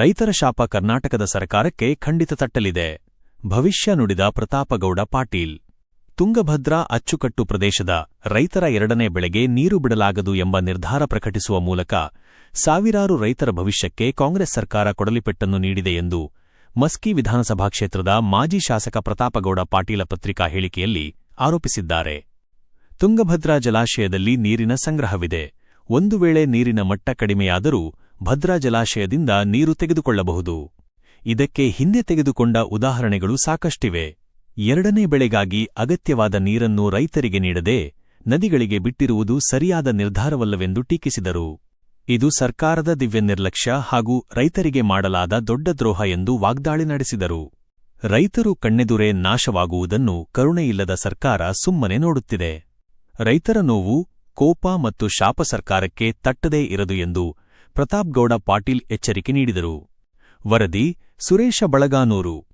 ರೈತರ ಶಾಪ ಕರ್ನಾಟಕದ ಸರ್ಕಾರಕ್ಕೆ ಖಂಡಿತ ತಟ್ಟಲಿದೆ. ಭವಿಷ್ಯ ನುಡಿದ ಪ್ರತಾಪಗೌಡ ಪಾಟೀಲ್. ತುಂಗಭದ್ರಾ ಅಚ್ಚುಕಟ್ಟು ಪ್ರದೇಶದ ರೈತರ ಎರಡನೇ ಬೆಳೆಗೆ ನೀರು ಬಿಡಲಾಗದು ಎಂಬ ನಿರ್ಧಾರ ಪ್ರಕಟಿಸುವ ಮೂಲಕ ಸಾವಿರಾರು ರೈತರ ಭವಿಷ್ಯಕ್ಕೆ ಕಾಂಗ್ರೆಸ್ ಸರ್ಕಾರ ಕೊಡಲಿಪೆಟ್ಟನ್ನು ನೀಡಿದೆ ಎಂದು ಮಸ್ಕಿ ವಿಧಾನಸಭಾ ಕ್ಷೇತ್ರದ ಮಾಜಿ ಶಾಸಕ ಪ್ರತಾಪಗೌಡ ಪಾಟೀಲ ಪತ್ರಿಕಾ ಹೇಳಿಕೆಯಲ್ಲಿ ಆರೋಪಿಸಿದ್ದಾರೆ. ತುಂಗಭದ್ರಾ ಜಲಾಶಯದಲ್ಲಿ ನೀರಿನ ಸಂಗ್ರಹವಿದೆ. ಒಂದು ವೇಳೆ ನೀರಿನ ಮಟ್ಟ ಕಡಿಮೆಯಾದರೂ ಭದ್ರಾ ಜಲಾಶಯದಿಂದ ನೀರು ತೆಗೆದುಕೊಳ್ಳಬಹುದು. ಇದಕ್ಕೆ ಹಿಂದೆ ತೆಗೆದುಕೊಂಡ ಉದಾಹರಣೆಗಳು ಸಾಕಷ್ಟಿವೆ. ಎರಡನೇ ಬೆಳೆಗಾಗಿ ಅಗತ್ಯವಾದ ನೀರನ್ನು ರೈತರಿಗೆ ನೀಡದೆ ನದಿಗಳಿಗೆ ಬಿಟ್ಟಿರುವುದು ಸರಿಯಾದ ನಿರ್ಧಾರವಲ್ಲವೆಂದು ಟೀಕಿಸಿದರು. ಇದು ಸರ್ಕಾರದ ದಿವ್ಯ ನಿರ್ಲಕ್ಷ್ಯ ಹಾಗೂ ರೈತರಿಗೆ ಮಾಡಲಾದ ದೊಡ್ಡ ದ್ರೋಹ ಎಂದು ವಾಗ್ದಾಳಿ ನಡೆಸಿದರು. ರೈತರು ಕಣ್ಣೆದುರೇ ನಾಶವಾಗುವುದನ್ನು ಕರುಣೆಯಿಲ್ಲದ ಸರ್ಕಾರ ಸುಮ್ಮನೆ ನೋಡುತ್ತಿದೆ. ರೈತರ ನೋವು ಕೋಪ ಮತ್ತು ಶಾಪ ಸರ್ಕಾರಕ್ಕೆ ತಟ್ಟದೇ ಇರದು ಎಂದು ಪ್ರತಾಪ್ಗೌಡ ಪಾಟೀಲ್ ಎಚ್ಚರಿಕೆ ನೀಡಿದರು. ವರದಿ ಸುರೇಶ ಬಳಗಾನೂರು.